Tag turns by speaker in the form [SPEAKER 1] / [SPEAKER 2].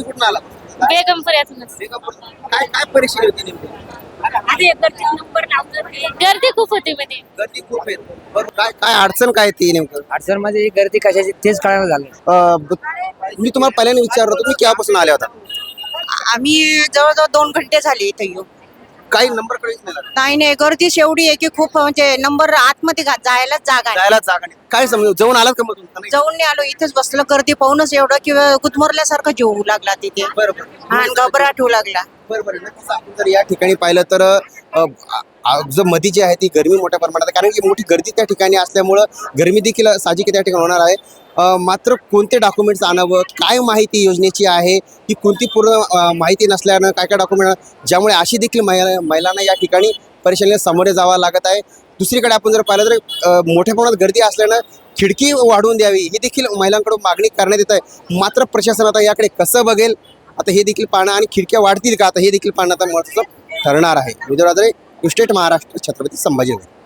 [SPEAKER 1] कुठून आला
[SPEAKER 2] बेगमपुऱ्यातूनच
[SPEAKER 1] काय काय परिस्थिती होती नेमकी?
[SPEAKER 2] आधी गर्दी नंबर लावतो गर्दी खूप होती मध्ये.
[SPEAKER 1] गर्दी खूप आहे. बरं काय काय अडचण काय ती नेमकं?
[SPEAKER 3] अडचण म्हणजे गर्दी कशाची तेच कळायला झालं.
[SPEAKER 1] अं, ब- मी तुम्हाला पहिल्यांदा विचारलं होतं तुम्ही केव्हापासून आले होता?
[SPEAKER 4] आम्ही जवळजवळ दोन घंटे झाले इथे येऊ
[SPEAKER 1] काही नंबर कळीच नाही.
[SPEAKER 4] नाही नाही गर्दीच एवढी आहे की खूप म्हणजे नंबर आतमध्ये घा- जायलाच जागा नाही.
[SPEAKER 1] जायला जागा नाही. काय समज जाऊन आलात का मग तुम्ही? नाही.
[SPEAKER 4] जाऊन नाही आलो इथेच बसलो गर्दी पाहूनच एवढं किंवा गुदमरल्यासारखं जीव होऊ लागला तिथे.
[SPEAKER 1] बरं बरं
[SPEAKER 4] आणि घबराट होऊ लागला.
[SPEAKER 1] बरं बरं नक्कीच आपण जर या ठिकाणी पाहिलं तर अ, जर जो मधी जी आहे ती गरमी मोठ्या प्रमाणात आहे. कारण की मोठी गर्दी त्या ठिकाणी असल्यामुळं गरमी देखील साजिक त्या ठिकाणी होणार आहे. मात्र कोणते डॉक्युमेंट्स आणावं काय माहिती योजनेची आहे ही कोणती पूर्ण माहिती नसल्यानं काय काय डॉक्युमेंट ज्यामुळे अशी देखील महिला महिलांना या ठिकाणी परेशानीला सामोरे जावं लागत आहे. दुसरीकडे आपण जर पाहिलं तर मोठ्या प्रमाणात गर्दी असल्यानं खिडकी वाढवून द्यावी ही देखील महिलांकडून मागणी करण्यात येत आहे. मात्र प्रशासन आता याकडे कसं बघेल आता हे देखील पाहणं आणि खिडक्या वाढतील का आता हे देखील पाहणं आता महत्त्वाचं ठरणार आहे. विदर्भाद्रे स्टेट महाराष्ट्र छत्रपती संभाजीनगर.